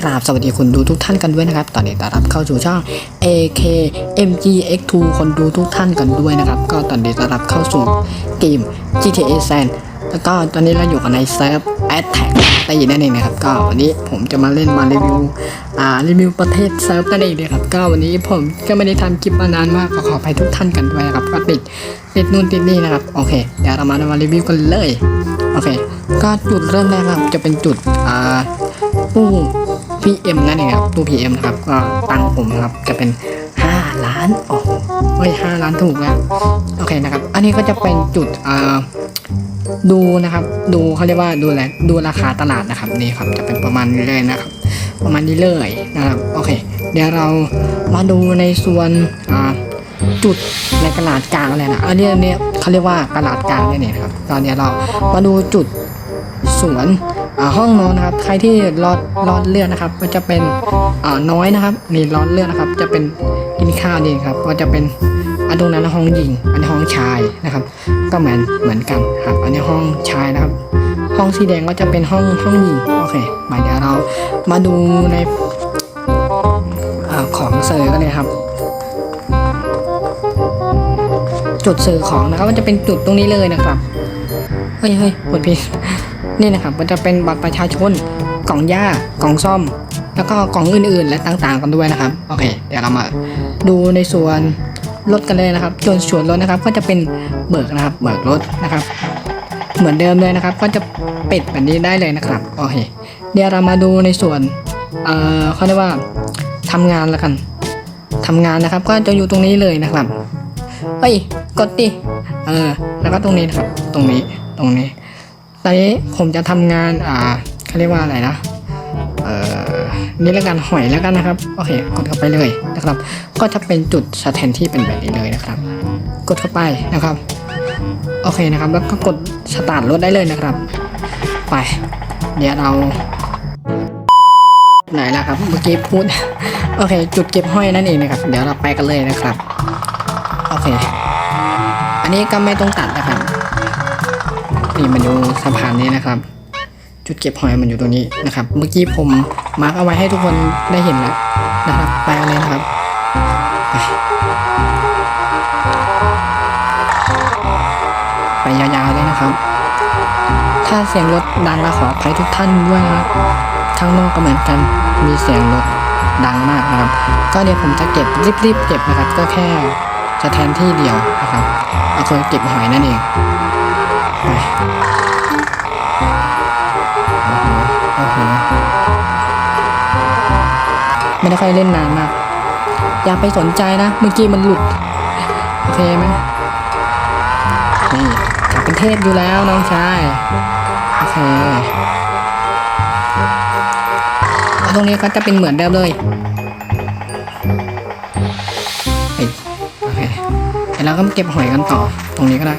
กราบสวัสดีคุณดูทุกท่านกันด้วยนะครับ ตอนนี้ต้อนรับเข้าสู่ช่อง AK MGX2 คนดูทุกท่านกันด้วยนะครับ ก็ตอนนี้ต้อนรับเข้าสู่เกม GTA San แล้วก็ตอนนี้เราอยู่กันในเซิร์ฟ Attack ได้ยินนั่นเองนะครับ ก็วันนี้ผมจะมาเล่นมารีวิว อ่า รีวิวประเทศเซิร์ฟนั่นเองนะครับ ก็วันนี้ผมก็ไม่ได้ทำคลิปมานานมาก ก็ขอไปทุกท่านกันด้วยนะครับ ก็ติดติดนู่นติดนี่นะครับ โอเค เดี๋ยวเรามามารีวิวกันเลย โอเค ก็จุดเริ่มแรกครับ จะเป็นจุด อ่าตู้ PM นั่นเองครับตู้ PM นะครับก็ตังค์ผมนะครับจะเป็น 5 ล้านโอ้โหเฮ้ย5ล้านถูกแล้วโอเคนะครับ อันนี้ก็จะเป็นจุดอ่าดูนะครับดูเขาเรียกว่าดูอะไรดูราคาตลาดนะครับนี่ครับจะเป็นประมาณนี้เลยนะครับ ประมาณนี้เลยนะครับโอเค เดี๋ยวเรามาดูในส่วนอ่าจุดในกระดกลางเลยนะอันนี้อันนี้เขาเรียกว่ากระดกลางเนี่ยนะครับตอนนี้เรามาดูจุดสวน ห้องนอนนะครับ ใครที่รอดรอดเลือดนะครับ ก็จะเป็นน้อยนะครับ นี่รอดเลือดนะครับ จะเป็นกินข้าวนี่ครับ ก็จะเป็นอันตรงนั้นห้องหญิง อันนี้ห้องชายนะครับ ก็เหมือนเหมือนกันครับ อันนี้ห้องชายนะครับ ห้องสีแดงก็จะเป็นห้องห้องหญิงโอเคมาเดี๋ยวเรามาดูในอของเซอร์กันเลยครับ จุดเสื่อของนะครับมันจะเป็นจุดตรงนี้เลยนะครับเฮ้ยเฮ้ยกดผิด นี่นะครับมันจะเป็นบัตรประชาชนกล่องหญ้ากล่องซ่อม แล้วก็กล่องอื่นๆ และต่างๆ กันด้วยนะครับโอเค เดี๋ยวเรามาดูในส่วนรถกันเลยนะครับส่วนส่วนรถนะครับก็จะเป็นเบิกนะครับเบิกรถนะครับ เหมือนเดิมเลยนะครับ ก็จะปิดแบบนี้ได้เลยนะครับโอเคเดี๋ยวเรามาดูในส่วนเอ่อเขาเรียกว่าทำงานแล้วกันทำงานนะครับก็จะอยู่ตรงนี้เลยนะครับเฮ้ยกดดิเออแล้วก็ตรงนี้นะครับ ตรงนี้ตรงนี้ ตอนนี้ผมจะทำงานอ่าเขาเรียกว่าอะไรนะเอ่อนี่แล้วกันหอยแล้วกันนะครับโอเคกดเข้าไปเลยนะครับ ก็จะเป็นจุดสถานที่เป็นแบบนี้เลยนะครับ กดเข้าไปนะครับโอเคนะครับ แล้วก็กดสตาร์ทรถได้เลยนะครับ ไป เดี๋ยวเราไหนล่ะครับเมื่อกี้พูดโอเค จุดเก็บห้อยนั่นเองนะครับ เดี๋ยวเราไปกันเลยนะครับโอเค อันนี้ก็ไม่ต้องตัดนะครับ นี่มาดูสะพานนี้นะครับ จุดเก็บหอยมันอยู่ตรงนี้นะครับ เมื่อกี้ผมมาร์กเอาไว้ให้ทุกคนได้เห็นแล้วนะครับไปกันเลยนะครับไปไปยาวๆเลยนะครับ ถ้าเสียงรถดังก็ขออภัยทุกท่านด้วยนะครับข้างนอกก็เหมือนกันมีเสียงรถดังมากนะครับ ก็เดี๋ยวผมจะเก็บรีบๆเก็บนะครับ ก็แค่จะแทนที่เดียวนะครับเอาคนเก็บหอยนั่นเอง โอ้โหโอ้โหไม่ได้ค่อยเล่นนานมาก อย่าไปสนใจนะ เมื่อกี้มันหลุด โอเคไหมนี่กลับเป็นเทพอยู่แล้วน้องชาย โอเคตรงนี้ก็จะเป็นเหมือนเดิมเลยเฮ้ยโอเคเดี๋ยวเราก็เก็บหอยกันต่อ ตรงนี้ก็ได้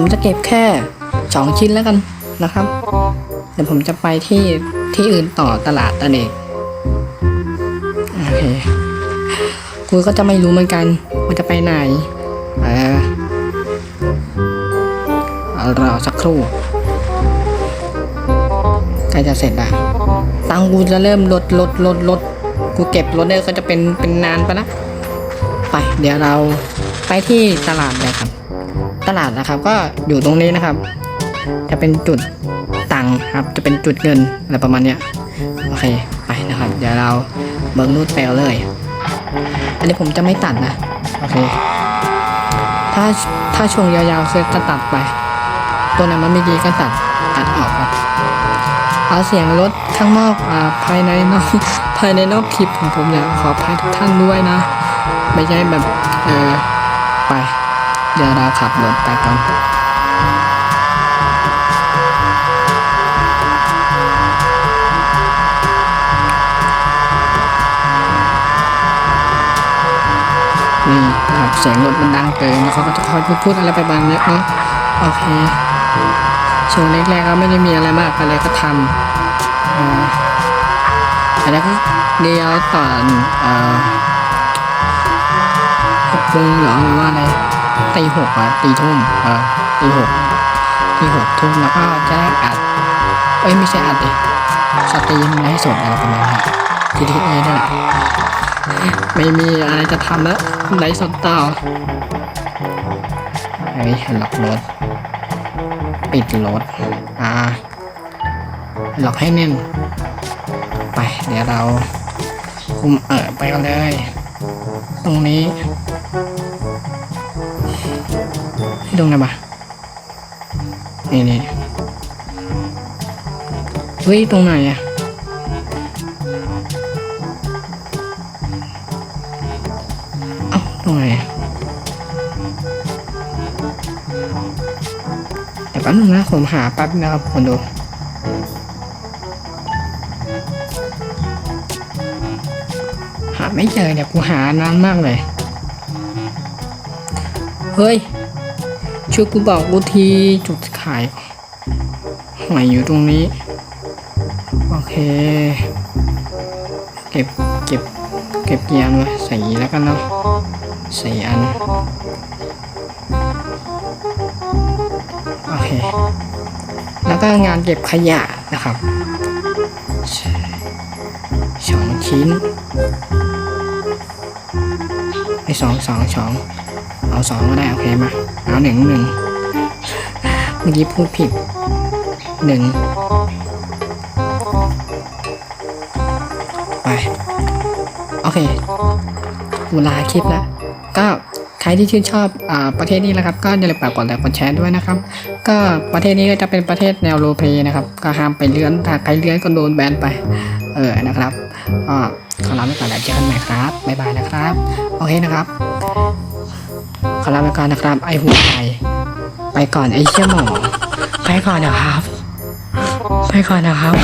ผมจะเก็บแค่สองชิ้นแล้วกันนะครับ เดี๋ยวผมจะไปที่ที่อื่นต่อตลาดนั่นเองโอเคกูก็จะไม่รู้เหมือนกันว่าจะไปไหนเออรอสักครู่ใกล้จะเสร็จแล้วตังกูจะเริ่มลดลดลดลดกูเก็บรถเนี่ยก็จะเป็นเป็นนานไปละไป เดี๋ยวเราไปที่ตลาดเลยครับ ตลาดนะครับ ก็อยู่ตรงนี้นะครับ จะเป็นจุดตังค์ครับ จะเป็นจุดเงินอะไรประมาณเนี้ยโอเคไปนะครับ เดี๋ยวเราเบิกรูดไปเอาเลย อันนี้ผมจะไม่ตัดนะ โอเค ถ้าถ้าช่วงยาวๆคือก็ตัดไป ตัวไหนมันไม่ดีก็ตัดตัดออกครับเอาเสียงรถข้างนอกอ่าภายในนอกภายในนอกคลิปของผมเนี่ยขออภัยทุกท่านด้วยนะ ไม่ใช่แบบเออไป เดี๋ยวเราขับรถไปกันนี่ครับเสียงรถมันดังเกินแล้วเขาก็จะคอยพูดๆอะไรไปบางเนี้ยเนาะโอเคช่วงแรกๆก็ไม่ได้มีอะไรมากอะไรก็ทำอ่าแต่แล้วก็เดียวตอนเอ่อหกโมงหรอหรือว่าอะไร ตีหกอะตีทุ่มเออตีหกตีหกทุ่มแล้วก็จะได้อัดเอ้ยไม่ใช่อัดดิสตรีมไลฟ์สดอะไรประมาณนี้ GTA นี่นแหละไม่มีอะไรจะทำแล้วไลฟ์สดต่อเฮ้ยล็อกรถปิดรถอ่าล็อกให้แน่น ไปเดี๋ยวเราคุมเออไปกันเลย ตรงนี้ให้ ตรงไหนบ้านี่นี่เฮ้ยตรงไหนอะเอ้าตรงไหนอะเดี๋ยวแป๊บนึงนะผมหาแป๊บนะครับคนดูหาไม่เจอเนี่ยกูหานานมากเลย เฮ้ย ช่วยกูบอกกูทีจุดขายหอยอยู่ตรงนี้ โอเค เก็บเก็บเก็บกี่อันวะใส่แล้วกันเนาะใส่อัน โอเค แล้วก็งานเก็บขยะนะครับสองชิ้นไอสองสองสอง เอาสองก็ได้โอเคมาเอาหนึ่งหนึ่งเมื่อกี้พูดผิดหนึ่งไป โอเคเวลาคลิปแล้ว ก็ใครที่ชื่นชอบอาประเทศนี้นะครับ ก็อย่าลืมฝากกดไลค์กดแชร์ด้วยนะครับ ก็ประเทศนี้ก็จะเป็นประเทศแนวโรเพลย์นะครับ ก็ห้ามไปเลื่อนถ้าใครเลื่อนก็โดนแบนไป เออนะครับก็ขอลาไปก่อนแล้วเจอกันใหม่ครับบ๊ายบายนะครับ โอเคนะครับ ขอลาไปก่อนนะครับ ไอหัวใจไปก่อนไอเชี่ยหมอไปก่อนนะครับ ไปก่อนนะครับ